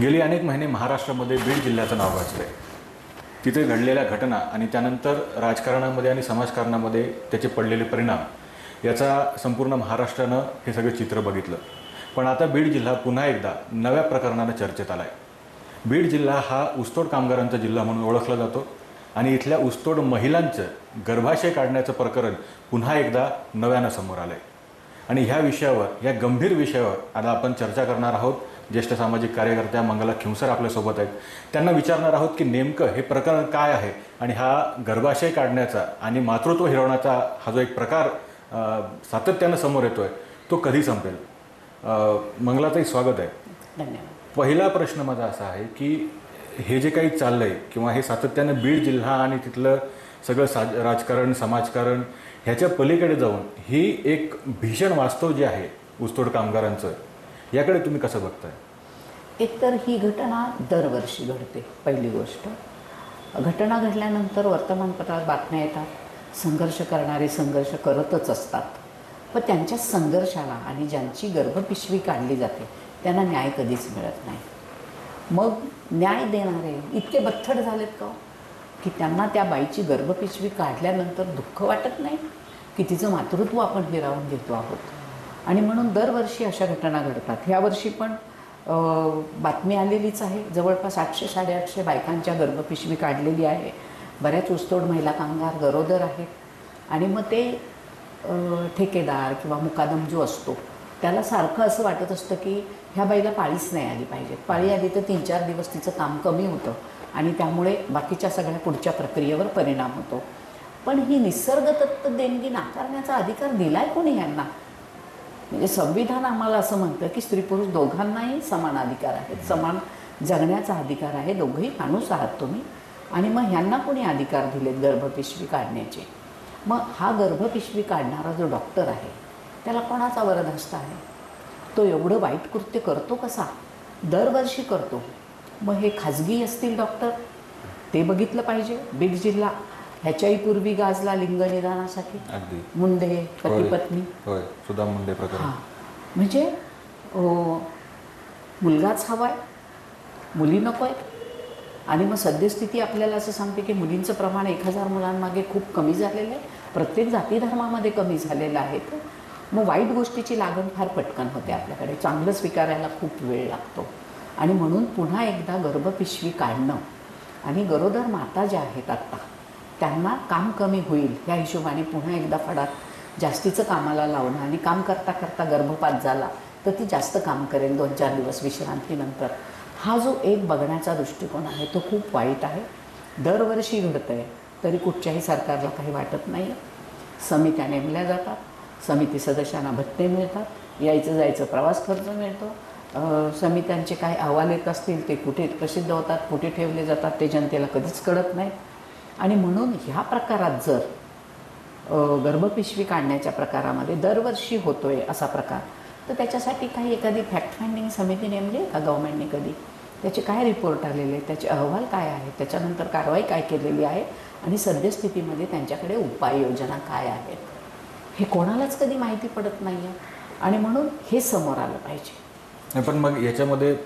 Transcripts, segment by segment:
गेली अनेक महिने महाराष्ट्रामध्ये बीड जिल्ह्याचं नाव गाजलं आहे तिथे घडलेल्या घटना आणि त्यानंतर राजकारणामध्ये आणि समाजकारणामध्ये त्याचे पडलेले परिणाम याचा संपूर्ण महाराष्ट्रानं हे सगळं चित्र बघितलं. पण आता बीड जिल्हा पुन्हा एकदा नव्या प्रकरणानं चर्चेत आला आहे बीड जिल्हा हा ऊसतोड कामगारांचा जिल्हा म्हणून ओळखला जातो आणि इथल्या ऊसतोड महिलांचं गर्भाशय काढण्याचं प्रकरण पुन्हा एकदा नव्यानं समोर आलं आहे आणि ह्या विषयावर या गंभीर विषयावर आता आपण चर्चा करणार आहोत. ज्येष्ठ सामाजिक कार्यकर्त्या मंगला खिवसर आपल्यासोबत आहेत. त्यांना विचारणार आहोत की नेमकं हे प्रकरण काय आहे आणि हा गर्भाशय काढण्याचा आणि मातृत्व हिरवण्याचा हा जो एक प्रकार सातत्यानं समोर येतो आहे तो कधी संपेल? अ, मंगलाताई स्वागत आहे. धन्यवाद. पहिला प्रश्न माझा असा आहे की हे जे काही चाललं आहे किंवा हे सातत्यानं बीड जिल्हा आणि तिथलं सगळं सा राजकारण समाजकारण ह्याच्या पलीकडे जाऊन ही एक भीषण वास्तव जे आहे ऊसतोड कामगारांचं याकडे तुम्ही कसं बघताय? एकतर ही घटना दरवर्षी घडते पहिली गोष्ट. घटना घडल्यानंतर वर्तमानपत्रात बातम्या येतात संघर्ष करणारे संघर्ष करतच असतात. पण त्यांच्या संघर्षाला आणि ज्यांची गर्भपिशवी काढली जाते त्यांना न्याय कधीच मिळत नाही. मग न्याय देणारे इतके बथ्थड झालेत का हो? की त्यांना त्या बाईची गर्भपिशवी काढल्यानंतर दुःख वाटत नाही? की तिचं मातृत्व आपण हिरावून घेतो आहोत? आणि म्हणून दरवर्षी अशा घटना घडतात. यावर्षी पण बातमी आलेलीच आहे. जवळपास आठशे साडेआठशे बायकांच्या गर्भपिशवी काढलेली आहे. बऱ्याच ऊसतोड महिला कामगार गरोदर आहेत. आणि मग ते ठेकेदार किंवा मुकादम जो असतो त्याला सारखं असं वाटत असतं की ह्या बाईला पाळीच नाही आली पाहिजे पाळी आली तर तीन चार दिवस तिचं काम कमी होतं. आणि त्यामुळे बाकीच्या सगळ्या पुढच्या प्रक्रियेवर परिणाम होतो. पण ही निसर्गदत्त देणगी नाकारण्याचा अधिकार दिलाय कोणी यांना म्हणजे संविधान आम्हाला असं म्हणतं की स्त्री पुरुष दोघांनाही समान अधिकार आहेत. समान जगण्याचा अधिकार आहे. दोघंही माणूस आहात तुम्ही. आणि मग ह्यांना कोणी अधिकार दिलेत गर्भपिशवी काढण्याचे? मग हा गर्भपिशवी काढणारा जो डॉक्टर आहे त्याला कोणाचा वरदहस्त आहे? तो एवढं वाईट कृत्य करतो कसा? दरवर्षी करतो. मग हे खाजगी असतील डॉक्टर? ते बघितलं पाहिजे. बीड जिल्हा ह्याच्याही पूर्वी गाजला लिंग निदानासाठी. अगदी. मुंडे पती पत्नी. होय. सुधा मुंडे हां. म्हणजे मुलगाच हवाय मुली नको आहेत आणि मग सद्यस्थिती आपल्याला असं सांगते की मुलींचं प्रमाण एक हजार मुलांमागे खूप कमी झालेलं आहे. प्रत्येक जाती धर्मामध्ये कमी झालेलं आहे तर मग वाईट गोष्टीची लागण फार पटकन होते आपल्याकडे. चांगलं स्वीकारायला खूप वेळ लागतो. आणि म्हणून पुन्हा एकदा गर्भपिशवी काढणं. आणि गरोदर माता ज्या आहेत आत्ता त्यांना काम कमी होईल. या हिशोबाने पुन्हा एकदा फडात जास्तीचं कामाला लावणं आणि काम करता करता गर्भपात झाला तर ती जास्त काम करेल दोन चार दिवस विश्रांतीनंतर. हा जो एक बघण्याचा दृष्टिकोन आहे तो खूप वाईट आहे. दरवर्षी घडतं आहे तरी कुठच्याही सरकारला काही वाटत नाही समित्या नेमल्या जातात समिती सदस्यांना भत्ते मिळतात यायचं जायचं प्रवास खर्च मिळतो समित्यांचे काय अहवाल येत असतील ते कुठे प्रसिद्ध होतात कुठे ठेवले जातात ते जनतेला कधीच कळत नाही. आणि म्हणून ह्या प्रकारात जर गर्भपिशवी काढण्याच्या प्रकारामध्ये दरवर्षी होतोय असा प्रकार तर त्याच्यासाठी काही एखादी फॅक्ट फाइंडिंग समिती नेमली आहे का गव्हर्नमेंटने कधी? त्याचे काय रिपोर्ट आलेले आहेत? त्याचे अहवाल काय आहेत? त्याच्यानंतर कारवाई काय केलेली आहे? आणि सद्यस्थितीमध्ये त्यांच्याकडे उपाययोजना काय आहेत? हे कोणालाच कधी माहिती पडत नाही आहे आणि म्हणून हे समोर आलं पाहिजे. नाही, पण मग याच्यामध्ये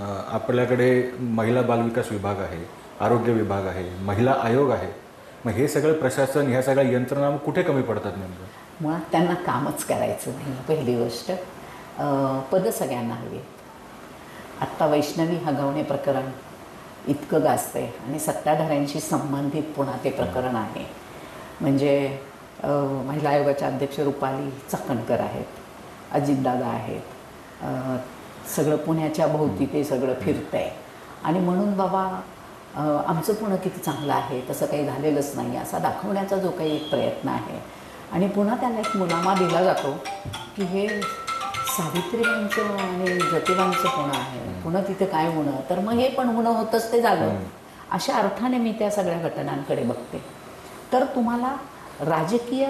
आपल्याकडे महिला बालविकास विभाग आहे आरोग्य विभाग आहे महिला आयोग आहे. मग हे सगळं प्रशासन ह्या सगळ्या यंत्रणा कुठे कमी पडतात नेमकं? मुळात त्यांना कामच करायचं नाही पहिली गोष्ट. पदं सगळ्यांना हवी आहेत. आत्ता वैष्णवी हगवणे प्रकरण इतकं गाजतंय आणि सत्ताधाऱ्यांशी संबंधित पुन्हा ते प्रकरण आहे. म्हणजे महिला आयोगाच्या अध्यक्ष रुपाली चाकणकर आहेत अजितदादा आहेत सगळं पुण्याच्या भोवती ते सगळं फिरतंय. आणि म्हणून बाबा आमचं पुणं किती चांगलं आहे तसं काही झालेलंच नाही असा दाखवण्याचा जो काही एक प्रयत्न आहे. आणि पुन्हा त्याला एक मुलामा दिला जातो की हे सावित्रीबाईंचं आणि ज्योतिबांचं पुणं आहे. पुन्हा तिथे काय होणं? तर मग हे पण होणं होतंच ते झालं अशा अर्थाने मी त्या सगळ्या घटनांकडे बघते. तर तुम्हाला राजकीय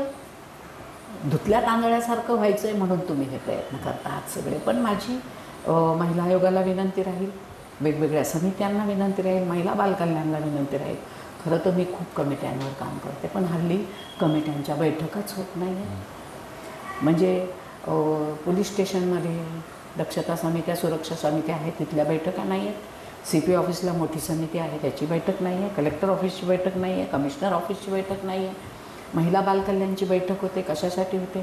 धुतल्या तांदळासारखं व्हायचं आहे म्हणून तुम्ही हे प्रयत्न करता आहात सगळे. पण माझी महिला आयोगाला विनंती राहील. वेगवेगळ्या समित्यांना विनंती राहील. महिला बालकल्याणला विनंती राहील. खरं तर मी खूप कमिट्यांवर काम करते पण हल्ली कमिट्यांच्या बैठकच होत नाही आहे म्हणजे पोलीस स्टेशनमध्ये दक्षता समित्या सुरक्षा समित्या आहेत तिथल्या बैठका नाही आहेत सी पी ऑफिसला मोठी समिती आहे त्याची बैठक नाही आहे कलेक्टर ऑफिसची बैठक नाही आहे कमिशनर ऑफिसची बैठक नाही आहे महिला बालकल्याणची बैठक होते. कशासाठी होते?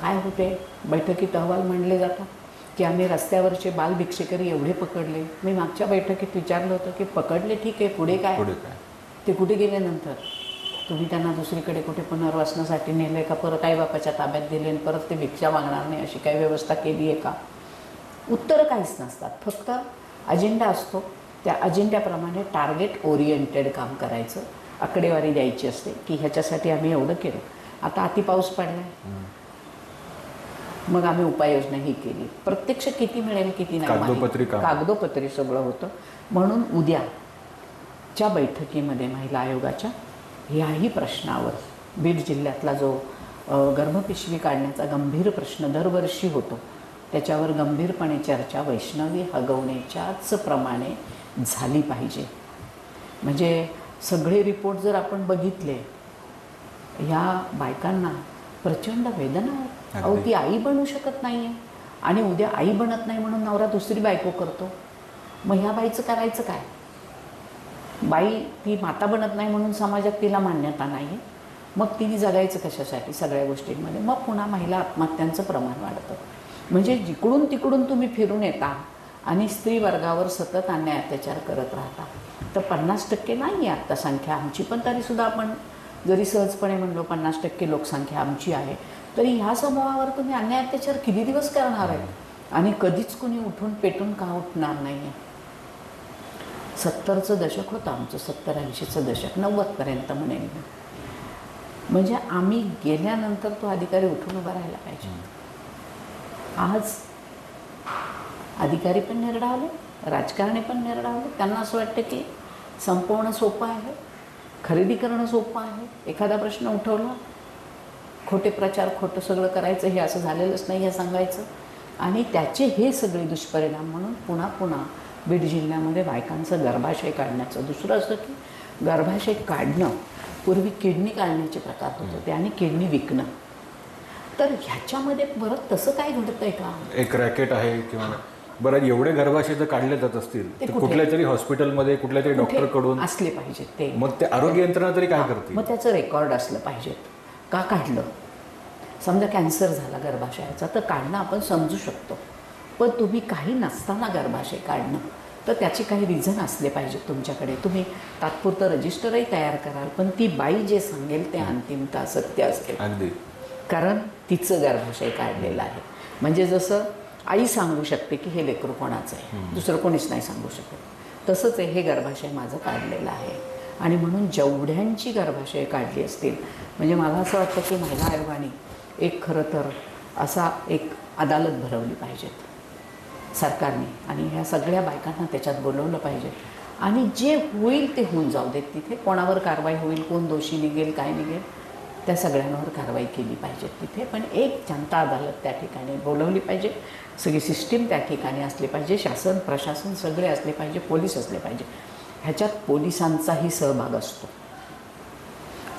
काय होते? बैठकीत अहवाल मांडले जातात. की आम्ही रस्त्यावरचे बाल भिक्षेकरी एवढे पकडले. मी मागच्या बैठकीत विचारलं होतं की पकडले ठीक आहे पुढे काय? पुढे काय? ते कुठे गेले नंतर? तुम्ही त्यांना दुसरीकडे कुठे पुनर्वसनासाठी नेले का? परत आईबापाच्या ताब्यात दिले आणि परत ते भिक्षा मागणार नाही अशी काही व्यवस्था केली आहे का? उत्तरं काहीच नसतात. फक्त अजेंडा असतो. त्या अजेंड्याप्रमाणे टार्गेट ओरिएंटेड काम करायचं. आकडेवारी द्यायची असते की ह्याच्यासाठी आम्ही एवढं केलं. आता अति पाऊस पडला मग आम्ही उपाययोजना ही केली. प्रत्यक्ष किती मिळेल किती नाही. कागदोपत्री सगळं होतं. म्हणून उद्याच्या बैठकीमध्ये महिला आयोगाच्या ह्याही प्रश्नावर बीड जिल्ह्यातला जो गर्भपिशवी काढण्याचा गंभीर प्रश्न दरवर्षी होतो त्याच्यावर गंभीरपणे चर्चा वैष्णवी हगवण्याच्याच प्रमाणे झाली पाहिजे. म्हणजे सगळे रिपोर्ट जर आपण बघितले ह्या बायकांना प्रचंड वेदना अहो ती आई बनू शकत नाही आहे आणि उद्या आई बनत नाही म्हणून नवरा दुसरी बायको करतो. मग ह्या बाईचं करायचं काय? बाई ती माता बनत नाही म्हणून समाजात तिला मान्यता नाही मग तिने जगायचं कशासाठी सगळ्या गोष्टींमध्ये? मग पुन्हा महिला आत्महत्यांचं प्रमाण वाढतं. म्हणजे जिकडून तिकडून तुम्ही फिरून येता आणि स्त्री वर्गावर सतत अन्याय अत्याचार करत राहता. तर पन्नास टक्के नाही आहे आत्ता संख्या आमची पण तरीसुद्धा आपण जरी सहजपणे म्हणलो पन्नास टक्के लोकसंख्या आमची आहे. तरी ह्या समूहावर तुम्ही अन्याय अत्याचार किती दिवस करणार आहे? आणि कधीच कुणी उठून पेटून का उठणार नाही आहे सत्तरचं दशक होतं आमचं सत्तर ऐंशीचं दशक नव्वदपर्यंत म्हणेन मी. म्हणजे आम्ही गेल्यानंतर तो अधिकारी उठून उभा राहायला पाहिजे. आज अधिकारी पण निर्डावले राजकारणी पण निर्डावले. त्यांना असं वाटतं की संपवणं सोपं आहे खरेदी करणं सोपं आहे. एखादा प्रश्न उठवला खोटे प्रचार खोटं सगळं करायचं हे असं झालेलंच नाही हे सांगायचं. आणि त्याचे हे सगळे दुष्परिणाम म्हणून पुन्हा पुन्हा बीड जिल्ह्यामध्ये बायकांचं गर्भाशय काढण्याचं. दुसरं असं की गर्भाशय काढणं पूर्वी किडनी काढण्याचे प्रकार होत होते आणि किडनी विकणं. तर ह्याच्यामध्ये परत तसं काय घडतंय का? एक रॅकेट आहे किंवा बरं एवढे गर्भाशय जर काढले जात असतील तर कुठे? कुठल्या तरी हॉस्पिटलमध्ये कुठल्या तरी डॉक्टरकडून असले पाहिजेत ते. मग ते आरोग्य यंत्रणा तरी काय करतील? मग त्याचं रेकॉर्ड असलं पाहिजे का काढलं? समजा कॅन्सर झाला गर्भाशयाचा तर काढणं आपण समजू शकतो. पण तुम्ही काही नसताना गर्भाशय काढणं तर त्याचे काही रिझन असले पाहिजेत तुमच्याकडे. तुम्ही तात्पुरतं रजिस्टरही तयार कराल पण ती बाई जे सांगेल ते अंतिमता सत्य असेल अगदी. कारण तिचं गर्भाशय काढलेलं आहे. म्हणजे जसं आई सांगू शकते की हे लेकरू कोणाचं आहे दुसरं कोणीच नाही सांगू शकत. तसंच आहे हे गर्भाशय माझं काढलेलं आहे. आणि म्हणून जेवढ्यांची गर्भाशय काढली असतील म्हणजे मला असं वाटतं की महिला आयोगाने एक खरं तर असा एक अदालत भरवली पाहिजेत सरकारने. आणि ह्या सगळ्या बायकांना त्याच्यात बोलवलं पाहिजे. आणि जे होईल ते होऊन जाऊ देत. तिथे कोणावर कारवाई होईल कोण दोषी निघेल काय निघेल त्या सगळ्यांवर कारवाई केली पाहिजे. तिथे पण एक जनता अदालत त्या ठिकाणी बोलवली पाहिजे. सगळी सिस्टीम त्या ठिकाणी असली पाहिजे. शासन प्रशासन सगळे असले पाहिजे. पोलीस असले पाहिजे. ह्याच्यात पोलिसांचाही सहभाग असतो.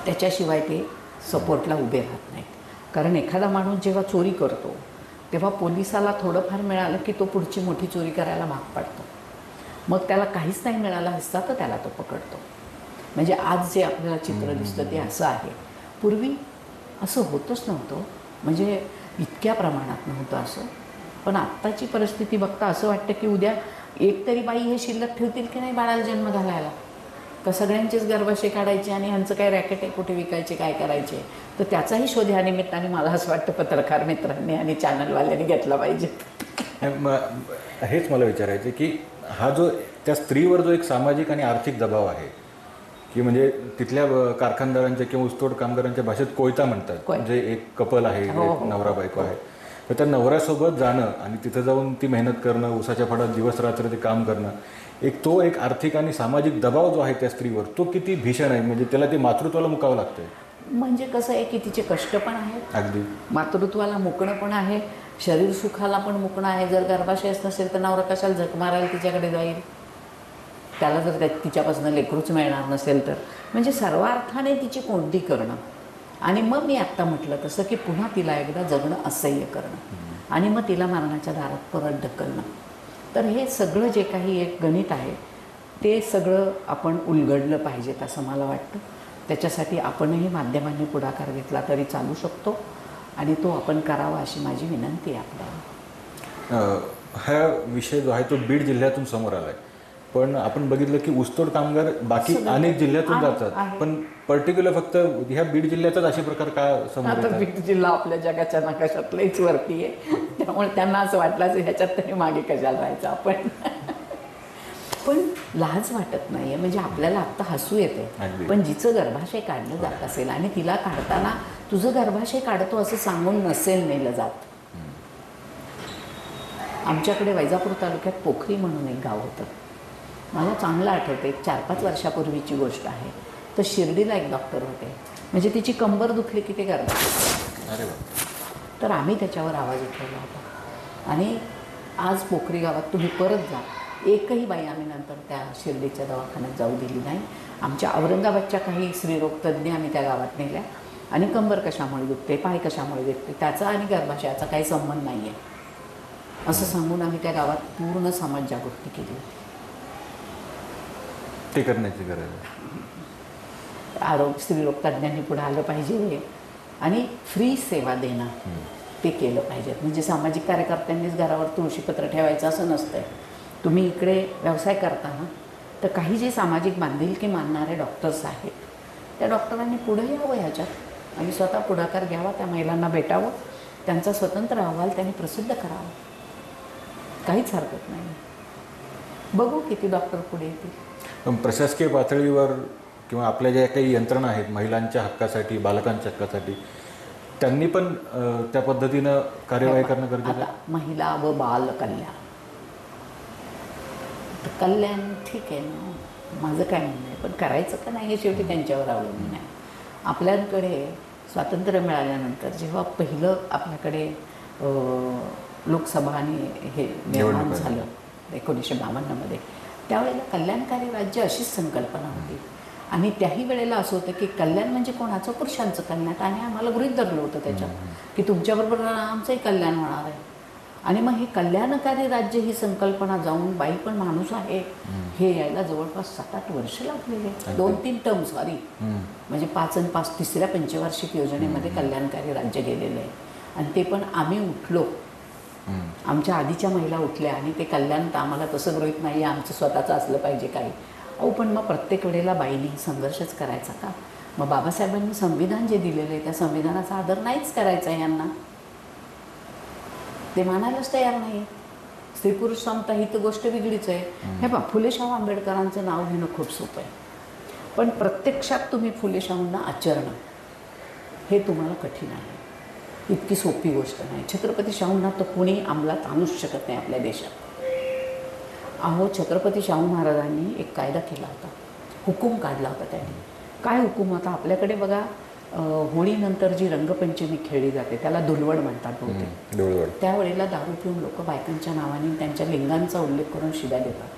त्याच्याशिवाय ते सपोर्टला उभे राहत नाहीत. कारण एखादा माणूस जेव्हा चोरी करतो तेव्हा पोलिसाला थोडंफार मिळालं की तो पुढची मोठी चोरी करायला भाग पाडतो. मग त्याला काहीच नाही मिळालं असता तर त्याला तो पकडतो. म्हणजे आज जे आपल्याला चित्र दिसतं ते असं आहे. पूर्वी असं होतच नव्हतं. म्हणजे इतक्या प्रमाणात नव्हतं असं. पण आत्ताची परिस्थिती बघता असं वाटतं की उद्या एक तरी बाई हे शिल्लक ठेवतील की नाही बाळाला जन्म घालायला? का सगळ्यांचेच गर्भाशय काढायचे आणि ह्यांचं काय रॅकेट आहे? कुठे विकायचे? काय करायचे? तर त्याचाही शोध ह्या निमित्ताने मला असं वाटतं पत्रकार मित्रांनी आणि चॅनलवाल्यांनी घेतला पाहिजे. हेच मला विचारायचं की हा जो त्या स्त्रीवर जो एक सामाजिक आणि आर्थिक दबाव आहे की म्हणजे तिथल्या कारखानदारांच्या किंवा ऊसतोड कामगारांच्या भाषेत कोयता म्हणतात. म्हणजे एक कपल आहे हो, हो, नवरा बायको आहे. तर त्या नवऱ्यासोबत जाणं आणि तिथं जाऊन ती मेहनत करणं उसाच्या फडात दिवस रात्र ते काम करणं एक तो एक आर्थिक आणि सामाजिक दबाव जो आहे त्या स्त्रीवर तो किती भीषण आहे. म्हणजे त्याला ते मातृत्वाला मुकावं लागतंय. म्हणजे कसं आहे की तिचे कष्ट पण आहेत. अगदी. मातृत्वाला मुकणं पण आहे. शरीर सुखाला पण मुकणं आहे. जर गर्भाशयच नसेल तर नवरा कशाला झक मारायला तिच्याकडे जाईल? त्याला जर त्या तिच्यापासून लेकरूच मिळणार नसेल तर. म्हणजे सर्व अर्थाने तिची कोणती करणं? आणि मग मी आत्ता म्हटलं तसं की पुन्हा तिला एकदा जगणं असह्य करणं. आणि मग तिला मरणाच्या दारात परत ढकलणं. तर हे सगळं जे काही एक गणित आहे ते सगळं आपण उलगडलं पाहिजेत असं मला वाटतं. त्याच्यासाठी आपणही माध्यमांनी पुढाकार घेतला तरी चालू शकतो आणि तो आपण करावा अशी माझी विनंती आहे आपल्याला. हा विषय जो आहे तो बीड जिल्ह्यातून समोर आलाय. पण आपण बघितलं की ऊसतोड कामगार बाकी अनेक जिल्ह्यातून जातात. पण पर्टिक्युलर फक्त ह्या बीड जिल्ह्यातच असे प्रकार का समोर आता येतात? बीड जिल्हा आपल्या जगाच्या नकाशात लईच वरती आहे. त्यामुळे त्यांना असं वाटलं ह्याच्यात तरी मागे कशाला राहायचं आपण? पण लाज वाटत नाहीये. म्हणजे आपल्याला आत्ता हसू येते. पण जिचं गर्भाशय काढलं जात असेल आणि तिला काढताना तुझं गर्भाशय काढतो असं सांगून नसेल नेलं जात. आमच्याकडे वैजापूर तालुक्यात पोखरी म्हणून एक गाव होतं. मला चांगलं आठवतं एक चार पाच वर्षापूर्वीची गोष्ट आहे. तर शिर्डीला एक डॉक्टर होते. म्हणजे तिची कंबर दुखली की ते वा. तर आम्ही त्याच्यावर आवाज उठवला होता. आणि आज पोखरी गावात तुम्ही परत जा. एकही बाई आम्ही नंतर त्या शिर्डीच्या दवाखान्यात जाऊ दिली नाही. आमच्या औरंगाबादच्या काही स्त्रीरोग तज्ज्ञ आम्ही त्या गावात नेल्या. आणि कंबर कशामुळे दुखते पाय कशामुळे दुखते त्याचा आणि गर्भाशयाचा काही संबंध नाही आहे असं सांगून आम्ही त्या गावात पूर्ण समाज जागृती केली. ते करण्याची गरज आहे. आरोग्य स्त्रीरोग तज्ज्ञांनी पुढे आलं पाहिजे आणि फ्री सेवा देणं ते केलं पाहिजे. म्हणजे सामाजिक कार्यकर्त्यांनीच घरावर तुळशीपत्र ठेवायचं असं नसतंय. तुम्ही इकडे व्यवसाय करता ना तर काही जे सामाजिक बांधिलकी मानणारे डॉक्टर्स आहेत त्या डॉक्टरांनी पुढे यावं ह्याच्यात आणि स्वतः पुढाकार घ्यावा त्या महिलांना भेटावं त्यांचा स्वतंत्र अहवाल त्यांनी प्रसिद्ध करावा. काहीच हरकत नाही. बघू किती डॉक्टर पुढे येतील. पण प्रशासकीय पातळीवर किंवा आपल्या ज्या काही यंत्रणा आहेत महिलांच्या हक्कासाठी बालकांच्या हक्कासाठी त्यांनी पण त्या पद्धतीनं कार्यवाही करणं गरजेचं आहे? महिला व बाल कल्याण. कल्याण ठीक आहे ना? माझं काय म्हणणं आहे? पण करायचं का नाही हे शेवटी त्यांच्यावर अवलंबून आहे. आपल्याकडे स्वातंत्र्य मिळाल्यानंतर जेव्हा पहिलं आपल्याकडे अं, लोकसभा आणि हे निर्माण. झालं एकोणीसशे बावन्नमध्ये त्यावेळेला कल्याणकारी राज्य अशीच संकल्पना होती. आणि त्याही वेळेला असं होतं की कल्याण म्हणजे कोणाचं? पुरुषांचं कल्याण. आणि आम्हाला गृहीत धरलं होतं त्याच्यात की तुमच्याबरोबर आमचंही कल्याण होणार आहे. आणि मग हे कल्याणकारी राज्य ही संकल्पना जाऊन बाई पण माणूस आहे. हे यायला जवळपास सात आठ वर्ष लागलेले दोन तीन टर्म सॉरी. म्हणजे पाच आणि पाच तिसऱ्या पंचवार्षिक योजनेमध्ये कल्याणकारी राज्य गेलेलं आहे. आणि ते पण आम्ही उठलो. आमच्या आधीच्या महिला उठल्या आणि ते कल्याण तर आम्हाला तसं गृहित नाही आहे आमचं स्वतःचं असलं पाहिजे काही. अहो पण मग प्रत्येक वेळेला बाईनी संघर्षच करायचा का? मग बाबासाहेबांनी संविधान जे दिलेलं आहे त्या संविधानाचा आदर नाहीच करायचा यांना. ते मानायलाच तयार नाही स्त्री पुरुष समता ही तर गोष्ट वेगळीच आहे. हे बा फुलेशाहू आंबेडकरांचं नाव घेणं खूप सोपं आहे. पण प्रत्यक्षात तुम्ही फुलेशाहूंना आचरणं हे तुम्हाला कठीण आहे. इतकी सोपी गोष्ट नाही. छत्रपती शाहूंना तर कोणी अंमलात आणूच शकत नाही आपल्या देशात. अहो छत्रपती शाहू महाराजांनी एक कायदा केला होता. हुकूम काढला होता त्यांनी. काय हुकूम? होता आपल्याकडे बघा होळीनंतर जी रंगपंचमी खेळली जाते त्याला धुलवड म्हणतात बहुतेक. डोळवड त्यावेळेला दारू पिऊन लोक बायकांच्या नावाने त्यांच्या लिंगांचा उल्लेख करून शिव्या देतात.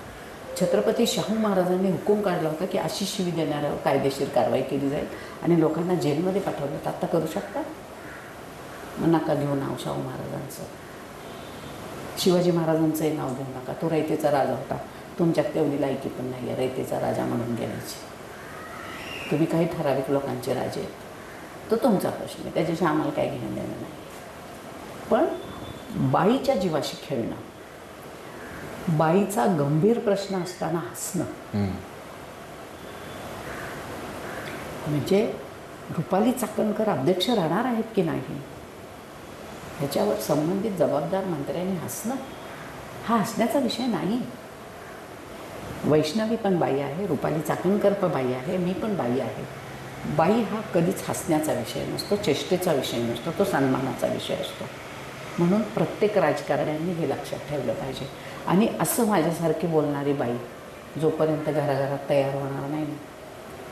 छत्रपती शाहू महाराजांनी हुकूम काढला होता की अशी शिवी देणाऱ्यावर कायदेशीर कारवाई केली जाईल आणि लोकांना जेलमध्ये पाठवलं तर आत्ता करू शकता? मग नका घेऊ नाव शाहू महाराजांचं. शिवाजी महाराजांचंही नाव घेऊ नका. तो रयतेचा राजा होता. तुमच्यात तेवढी लायकी पण नाही आहे रयतेचा राजा म्हणून गेल्याची तुम्ही काही ठराविक लोकांचे राजे आहेत. तो तुमचा प्रश्न आहे. त्याच्याशी आम्हाला काही घेणं देणं नाही. पण बाईच्या जीवाशी खेळणं बाईचा गंभीर प्रश्न असताना हसणं. म्हणजे रुपाली चाकणकर अध्यक्ष राहणार आहेत की नाही? ह्याच्यावर संबंधित जबाबदार मंत्र्यांनी हसणं? हा हसण्याचा विषय नाही. वैष्णवी पण बाई आहे रुपाली चाकणकर पण बाई आहे मी पण बाई आहे. बाई हा कधीच हसण्याचा विषय नसतो चेष्टेचा विषय नसतो तो सन्मानाचा विषय असतो. म्हणून प्रत्येक राजकारण्यांनी हे लक्षात ठेवलं पाहिजे. आणि असं माझ्यासारखी बोलणारी बाई जोपर्यंत घराघरात तयार होणार नाही ना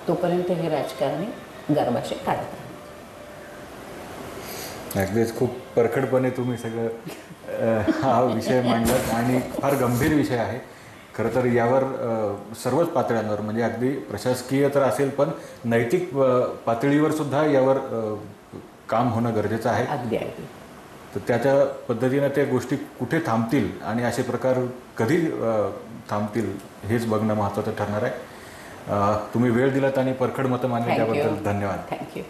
तोपर्यंत हे राजकारणी गर्भाशय काढतात. अगदीच खूप परखडपणे तुम्ही सगळं हा विषय मांडलात आणि फार गंभीर विषय आहे. खरं तर यावर सर्वच पातळ्यांवर म्हणजे अगदी प्रशासकीय तर असेल पण नैतिक पातळीवर सुद्धा यावर काम होणं गरजेचं आहे. अगदी तर त्याच्या पद्धतीनं त्या गोष्टी कुठे थांबतील आणि असे प्रकार कधी थांबतील हेच बघणं महत्त्वाचं ठरणार आहे. तुम्ही वेळ दिलात आणि परखड मतं थँक्यू त्याबद्दल धन्यवाद. थँक्यू